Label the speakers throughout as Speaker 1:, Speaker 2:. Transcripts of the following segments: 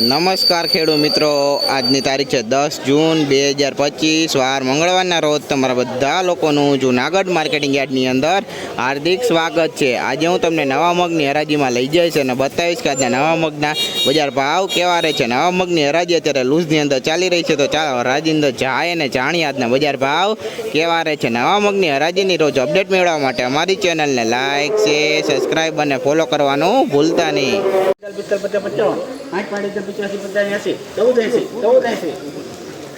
Speaker 1: નમસ્કાર ખેડૂત મિત્રો. આજની તારીખ છે દસ જૂન બે હજાર પચીસ. વાર મંગળવારના રોજ તમારા બધા લોકોનું જૂનાગઢ માર્કેટિંગ યાર્ડની અંદર હાર્દિક સ્વાગત છે. આજે હું તમને નવા મગની હરાજીમાં લઈ જઈશ અને બતાવીશ કે આજના નવા મગના બજાર ભાવ કેવા રહે છે. નવા મગની હરાજી અત્યારે લૂઝની અંદર ચાલી રહી છે. તો ચાલો હરાજી અંદર જાય અને જાણીએ આજના બજાર ભાવ કેવા રહે છે. નવા મગની હરાજીની રોજ અપડેટ મેળવવા માટે અમારી ચેનલને લાઇક શેર સબસ્ક્રાઈબ અને ફોલો કરવાનું ભૂલતા નહીં.
Speaker 2: આઠ પાંચ હજાર પચાસી પચાસ એસી ચૌદ એસી ચૌદ એસી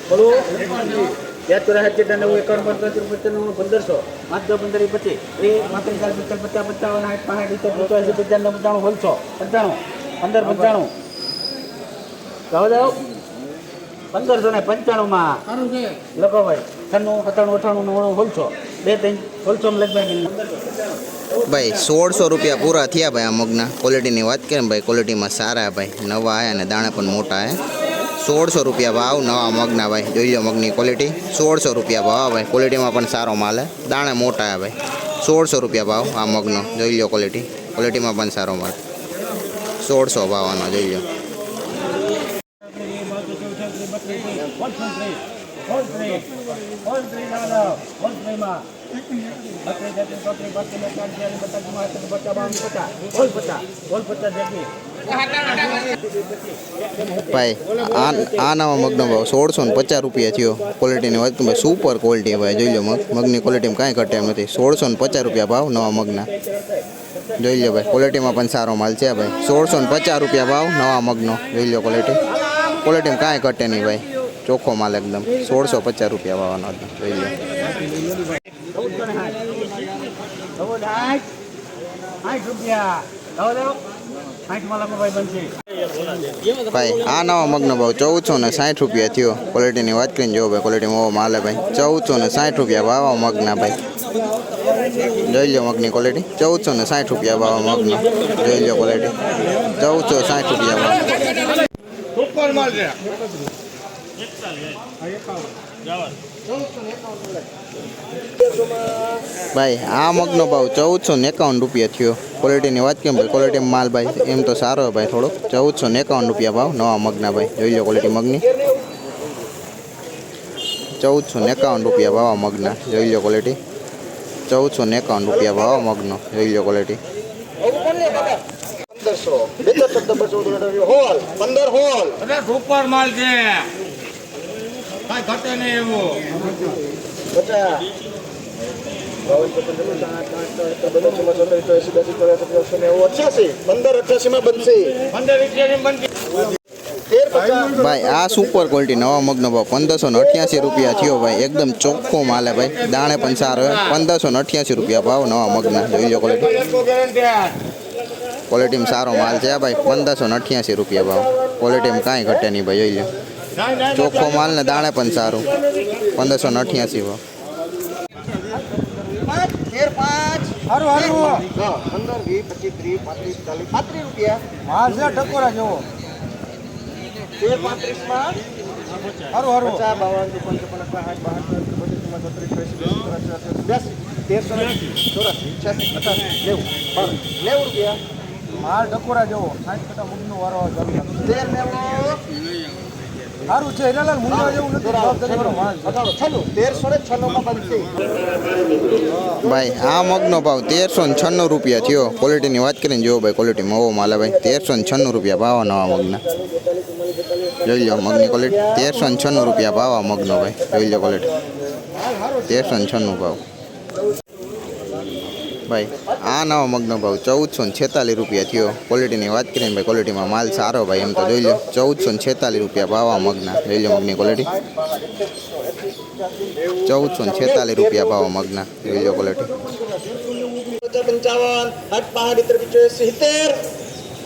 Speaker 2: બોલું. યાદ કરો હજાર નવું એકાવન પંચાસી પંચાણું પંદરસો. પાંચ દસ પંદર પચીસ. એ માત્ર ચાલીસ પિત્તલ પચાસ પચાવન આઠ પાંચ પચાસી પચાસ પંચાણું બોલસો પંચાણું. પંદર પંચાણું. કહો જાઓ. પંદરસો ને પંચાણુંમાં લખો ભાઈ. છન્નું સત્તાણું અઠાણું નવ્વાણું
Speaker 1: ભાઈ, સોળસો રૂપિયા પૂરા થયા ભાઈ આ મગના. ક્વોલિટીની વાત કરીએ ભાઈ ક્વોલિટીમાં સારા ભાઈ. નવા આવ્યા અને દાણા પણ મોટા હે સોળસો રૂપિયા ભાવ નવા મગના ભાઈ. જોઈ લો મગની ક્વોલિટી સોળસો રૂપિયા ભાવ ભાઈ. ક્વોલિટીમાં પણ સારો માલ હે. દાણા મોટા હે ભાઈ. સોળસો રૂપિયા ભાવ આ મગનો. જોઈ લો ક્વોલિટી ક્વોલિટીમાં પણ સારો માલ. સોળસો ભાવ આનો જોઈ લો. ભાઈ આ નવા મગનો ભાવ સોળસો ને પચાસ રૂપિયા થયો ક્વોલિટીની વાત ભાઈ સુપર ક્વોલિટી ભાઈ જોઈ લો મગ મગની ક્વોલિટીમાં કાંઈ ઘટે એમ નથી સોળસો ને પચાસ રૂપિયા ભાવ નવા મગના જોઈ લો ભાઈ ક્વોલિટીમાં પણ સારો માલ છે ભાઈ સોળસો ને પચાસ રૂપિયા ભાવ નવા મગનો જોઈ લો ક્વોલિટી ક્વોલિટીમાં કાંઈ ઘટે નહીં ભાઈ ચોખ્ખો માલ એકદમ. સોળસો પચાસ રૂપિયા વાવાનો હતો. જોઈ લો.
Speaker 2: ભાઈ,
Speaker 1: આ નવા મગનો ભાવ ચૌદસો ને સાઠ રૂપિયા થયો. ક્વોલિટીની વાત કરીને જોવો ભાઈ ક્વોલિટીમાં ઓવો માલે ભાઈ. ચૌદસો ને સાઠ રૂપિયા ભાવ મગના ભાઈ. જોઈ લો મગની ક્વોલિટી ચૌદસો ને સાઠ રૂપિયા આ મગનો. જોઈ લો ક્વોલિટી ચૌદસો સાઠ રૂપિયા ભાવ ભાઈ આ મગનો ભાવ ચૌદસો ને એકાવન રૂપિયા થયો. ક્વોલિટીની વાત કેમ ભાઈ ક્વોલિટીમાં માલ ભાઈ એમ તો સારો ભાઈ થોડોક. ચૌદસો ને એકાવન રૂપિયા ભાવ નવા મગના ભાઈ. જોઈ લો ક્વોલિટી મગની. ચૌદસો ને એકાવન રૂપિયા ભાવ મગના. જોઈ લો ક્વોલિટી ચૌદસો ને એકાવન રૂપિયા ભાવ મગનો. જોઈ લો ક્વોલિટી
Speaker 3: નંબર હોલ. પંદર હોલ.
Speaker 2: સુપર માલ છે. કાંઈ ઘટે નહીં એવું.
Speaker 1: ભાઈ, આ સુપર ક્વોલિટી નવા મગનો ભાવ. પંદરસો ને અઠ્યાસી રૂપિયા થયો ભાઈ. એકદમ ચોખ્ખો માલે ભાઈ. દાણે પણ સારો પંદરસો ને અઠ્યાસી રૂપિયા ભાવ નવા મગના. જોઈ લો ક્વોલિટી ક્વોલિટીમાં સારો માલ છે ભાઈ. પંદરસો ને અઠ્યાસી રૂપિયા ભાવ. ક્વોલિટીમાં કાંઈ ઘટે નહીં ભાઈ, જોઈ લો. ચોખ્ખો માલ ને દાણે પણ સારું. પંદરસો ને અઠ્યાસી ભાવ
Speaker 3: તેર પાંચ
Speaker 2: હારું હારું
Speaker 3: પંદર વીસ પચીસ ત્રીસ પાંત્રીસ ચાલીસ પાંત્રીસ રૂપિયા
Speaker 2: માલ છે ટકોરા જેવો
Speaker 3: તેર પાંત્રીસમાં
Speaker 2: હારું હારું
Speaker 3: પચાસ બાવન ત્રેપન ચોપન સાઠ બાસઠ પચીસ ચોત્રીસ બેસી બ્યાસી તેરસો ને ચોરાસી છ્યાસી અઠાસી નેવું રૂપિયા
Speaker 2: માલ ટકોરા જેવો સાઠ ટકા મૂળનો વારો જરૂર
Speaker 3: તેર નેવું
Speaker 2: સારું છે હિરાલાલ મૂળવા જેવું નથી. જવાબદારી વાળો. માલ છે.
Speaker 3: અઢારો છન્નું તેરસો ને છન્નુંમાં બનશે
Speaker 1: ભાઈ આ મગનો ભાવ તેરસો ને છન્નું રૂપિયા થયો. ક્વોલિટીની વાત કરીને જો ભાઈ ક્વોલિટીમાં ઓવો માલે ભાઈ. તેરસો ને છન્નું રૂપિયા ભાવ આ નવા મગના. જોઈ લો મગની ક્વોલિટી તેરસો ને છન્નું રૂપિયા ભાવ આ મગનો ભાઈ. જોઈ લો ક્વોલિટી તેરસો ને છન્નું ભાવ. ભાઈ, આ નવા મગનો ભાવ ચૌદસો ને છેતાલીસ રૂપિયા થયો. ક્વોલિટીની વાત કરીને ભાઈ ક્વોલિટીમાં માલ સારો ભાઈ, એમ તો જોઈ લો ચૌદસો ને છેતાલીસ રૂપિયા ભાવ આ મગના. જોઈ લો મગની ક્વોલિટી ચૌદસો ને છેતાલીસ રૂપિયા ભાવ મગના. જોઈ લો ક્વોલિટી
Speaker 3: પંચાવન આઠ સિત્તેર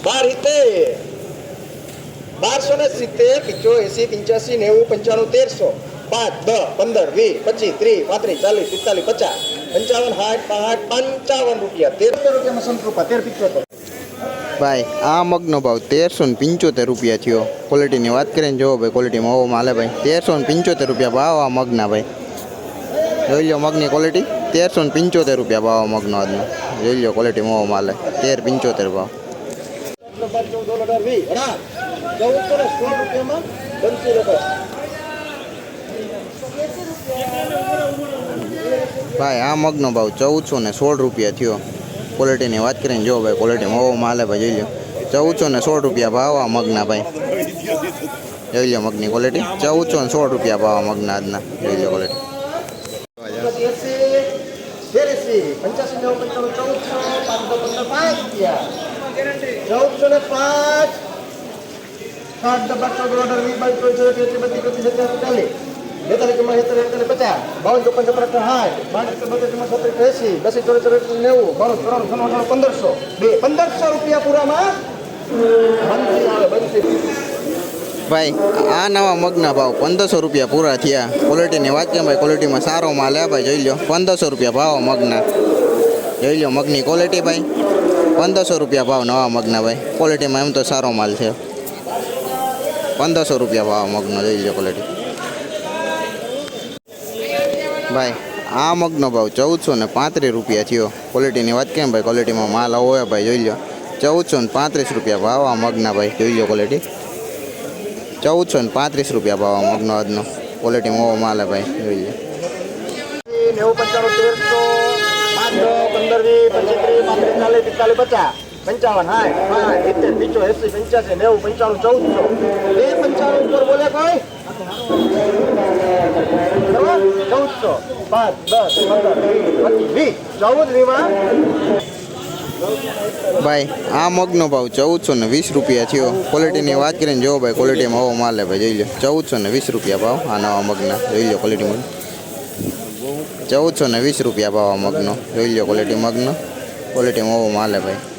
Speaker 3: બાર ઇતેર બારસો ને સિત્તેર પિચોએસી પંચ્યાસી નેવું પંચાણું તેરસો પાંચ દસ પંદર, વીસ, પચીસ, ત્રીસ, પાંત્રીસ, ચાલીસ, પિસ્તાલીસ, પચાસ. પંચાવન સાઠ પાંચ પંચાવન રૂપિયા. તેરસો રૂપિયામાં સંતરૂપા. તેર પિચોતેર
Speaker 1: ભાઈ આ મગનો ભાવ તેરસો ને પંચોતેર રૂપિયા થયો. ક્વોલિટીની વાત કરીને જોવો ભાઈ ક્વોલિટીમાં ઓવો માલે ભાઈ. તેરસો ને પંચોતેર રૂપિયા ભાવ આ મગના ભાઈ. જોઈ લો મગની ક્વોલિટી તેરસો ને પંચોતેર રૂપિયા ભાવ આ મગનો આજનો. જોઈ લો ક્વોલિટીમાં ઓવો માલે. તેર પંચોતેર ભાવ.
Speaker 3: રૂપિયામાં
Speaker 1: ભાઈ, આ મગનો ભાવ ચૌદસો ને સોળ રૂપિયા થયો. ક્વોલિટીની વાત કરીને જો ભાઈ ક્વોલિટીમાં ઓવો માલે ભાઈ, જોઈ લો ચૌદસો ને સોળ રૂપિયા ભાવ આ મગના ભાઈ. જોઈ લો મગની ક્વોલિટી ચૌદસો ને સોળ રૂપિયા ભાવ મગના આજના. જોઈ લો ક્વોલિટી
Speaker 3: ચૌદસો ને પાંચ. સાત ડબ્બા ચૌદ ઓર્ડર વીસ બાવીસ ચોવીસ ચોવીસ ત્રીસ બત્રીસ ચોત્રીસ ચાલીસ.
Speaker 1: ભાઈ, આ નવા મગના ભાવ પંદરસો રૂપિયા પૂરા થયા. ક્વોલિટીની વાત કેમ ભાઈ ક્વોલિટીમાં સારો માલ હે ભાઈ, જોઈ લો પંદરસો રૂપિયા ભાવ મગના. જોઈ લો મગની ક્વોલિટી ભાઈ. પંદરસો રૂપિયા ભાવ નવા મગના ભાઈ. ક્વોલિટીમાં એમ તો સારો માલ છે. પંદરસો રૂપિયા ભાવ મગનો, જોઈ લો ક્વોલિટી ભાઈ, આ મગનો ભાવ ચૌદસો ને પાંત્રીસ રૂપિયા થયો. ક્વોલિટીની વાત કેમ ભાઈ? ક્વોલિટીમાં માલ આવો ભાઈ, જોઈ લો. ચૌદસો ને પાંત્રીસ રૂપિયા ભાવ આ મગના ભાઈ, જોઈ લો ક્વોલિટી ચૌદસો ને પાંત્રીસ રૂપિયા ભાવ આ મગનો આજનો. ક્વોલિટીમાં ઓવો માલ હે ભાઈ, જોઈ લો.
Speaker 3: પંચાવન પીચો એસી પંચ્યાસી, નેવું, પંચાણું, ચૌદસો. બે પંચાણું ઉપર બોલે કોઈ બરાબર? ચૌદસો
Speaker 1: ભાઈ, આ મગનો ભાવ ચૌદસો ને વીસ રૂપિયા થયો. ક્વોલિટીની વાત કરીને જો ભાઈ ક્વોલિટીમાં આવો માલ ભાઈ, જોઈ લો ચૌદસો ને વીસ રૂપિયા ભાવ, આ નવા મગના. જોઈ લો ક્વોલિટી મગ ચૌદસો ને વીસ રૂપિયા ભાવ આ મગનો. જોઈ લો ક્વોલિટી મગનો. ક્વોલિટીમાં આવો માલ ભાઈ.